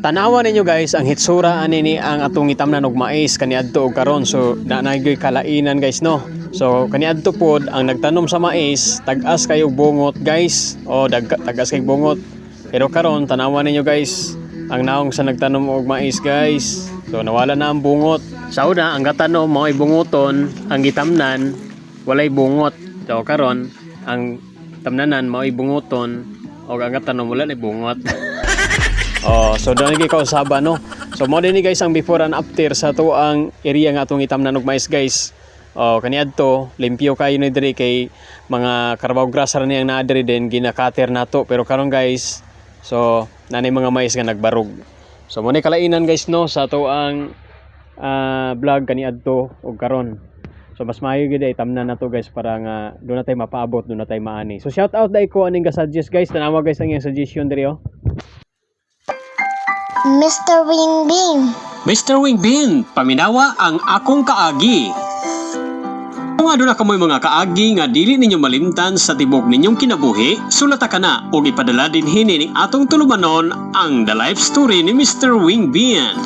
Tanawa ninyo guys ang hitsura ani ni ang atong itamnan og mais kaniadto og karon so na nagyoy kalainan guys no. So kaniadto pod ang nagtanom sa mais tag-as kayo bungot guys o dag tag-as kay bungot. Pero karon tanawa ninyo guys ang naong sa nagtanom og mais guys. So nawala na ang bungot. Sa una ang gatanom mo ay bungoton, ang gitamnan walay bungot. So karon ang tamnanan mo ay bungoton o ang gatanom wala na bungot. Oh, so doon gyud ka usaba no. So mo ni guys ang before and after sa to ang area nga atong itamnan og mais guys. Oh, kaniadto limpyo kayo ni diri kay mga carabao grass ra niyang naa diri din ginakater nato pero karon guys so nanay mga mais nga nagbarog. So mo ni kalainan guys no sa to ang ah, vlog kaniadto og karon. So mas maayo gid ay tamnan na to guys para nga doon na tayo mapaabot, doon na tayo maani. So shout out dai ko aning ga-suggest guys, tanawa guys ang iyang suggestion diri oh. Mr. Wingbing. Mr. Wingbin, paminawa ang akong kaagi. Kung ano na kamoy mga kaagi nga dili ninyo malimtan sa tibok ninyong kinabuhi, sulata ka na o ipadala din hini ning atong tulumanon ang The Life Story ni Mr. Wingbin.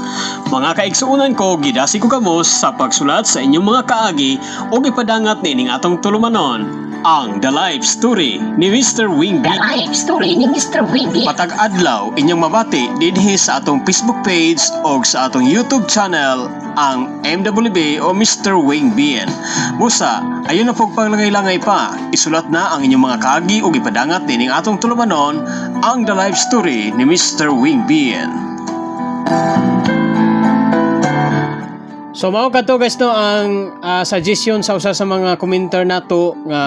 Mga kaigsuunan ko, gidasi ko kamos sa pagsulat sa inyong mga kaagi o ipadangat nining atong tulumanon ang The Life Story ni Mr. Wingbin. The life story ni Mr. Wingy. Matag adlaw inyong mabati dinhi sa atong Facebook page o sa atong YouTube channel ang MWB o Mr. Wing Bien. Musa, ayun na pog panglangay-langay pa. Isulat na ang inyong mga kagi o ipadangat dining atong tulumanon ang The Life Story ni Mr. Wing Bien. So mao kadto guys no ang ah, suggestion sa usa sa mga commenter nato nga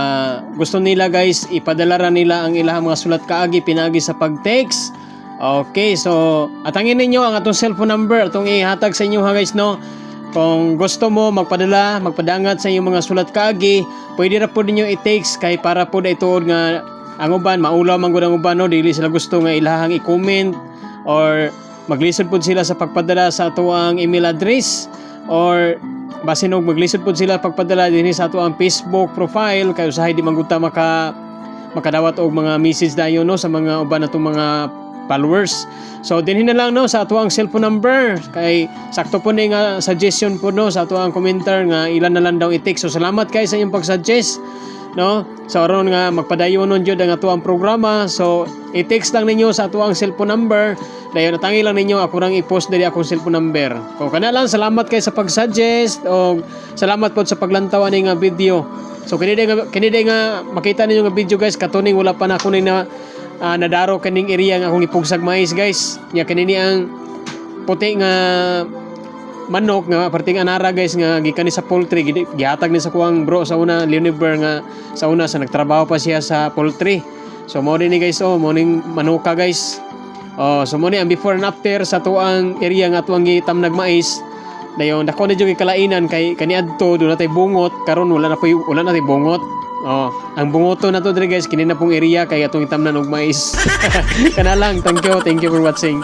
gusto nila guys ipadala ra nila ang ilang mga sulat kaagi pinagi sa pag-text. Okay, so atangin ninyo ang atong cellphone number atong ihatag sa inyo ha guys no. Kung gusto mo magpadala, magpadangat sa inyong mga sulat kaagi, pwede ra po ninyo i-text kay para po ituod nga ang uban maulaw man gud ang uban no dili sila gusto nga ilahang i-comment or maglisod po sila sa pagpadala sa ato ang email address or basin og maglisod po sila pagpadala dinhi sa ato ang Facebook profile kay usahay di man gud ta maka makadawat og mga message dayon no sa mga uban natong mga followers. So dinhi na lang no sa ato ang cellphone number kay sakto po ni nga suggestion po no sa ato ang commenter nga ilan na lang daw i-text. So salamat kay sa inyong pag-suggest no? So aron nga magpadayonon jud ang ato ang programa. So i-text lang ninyo sa ato ang cellphone number. Dayon natangi lang ninyo ako rang i-post diri akong cellphone number. Kung kana lang salamat kay sa pag-suggest o salamat pod sa paglantaw ani nga video. So kini nga kini nga makita ninyo nga video guys. Katuning wala pa na ako na ah, nadaro kaning area nga akong ipugsag mais guys. Nya kini ni ang puti nga manok nga parting anara guys nga gikan ni sa poultry gihatag ni sa kuang bro sa una Leoniber nga sa una sa nagtrabaho pa siya sa poultry so mo ni guys oh mo ning manuka guys oh so mo ang before and after sa tuang area nga tuang gitam nagmais dayon dako na jud kalainan kay kaniadto do natay bungot karon wala na poy wala na tay bungot Oh, ang bungoto na to dire guys kini na pong area kay atong itamnan og mais. Kana lang. Thank you. Thank you for watching.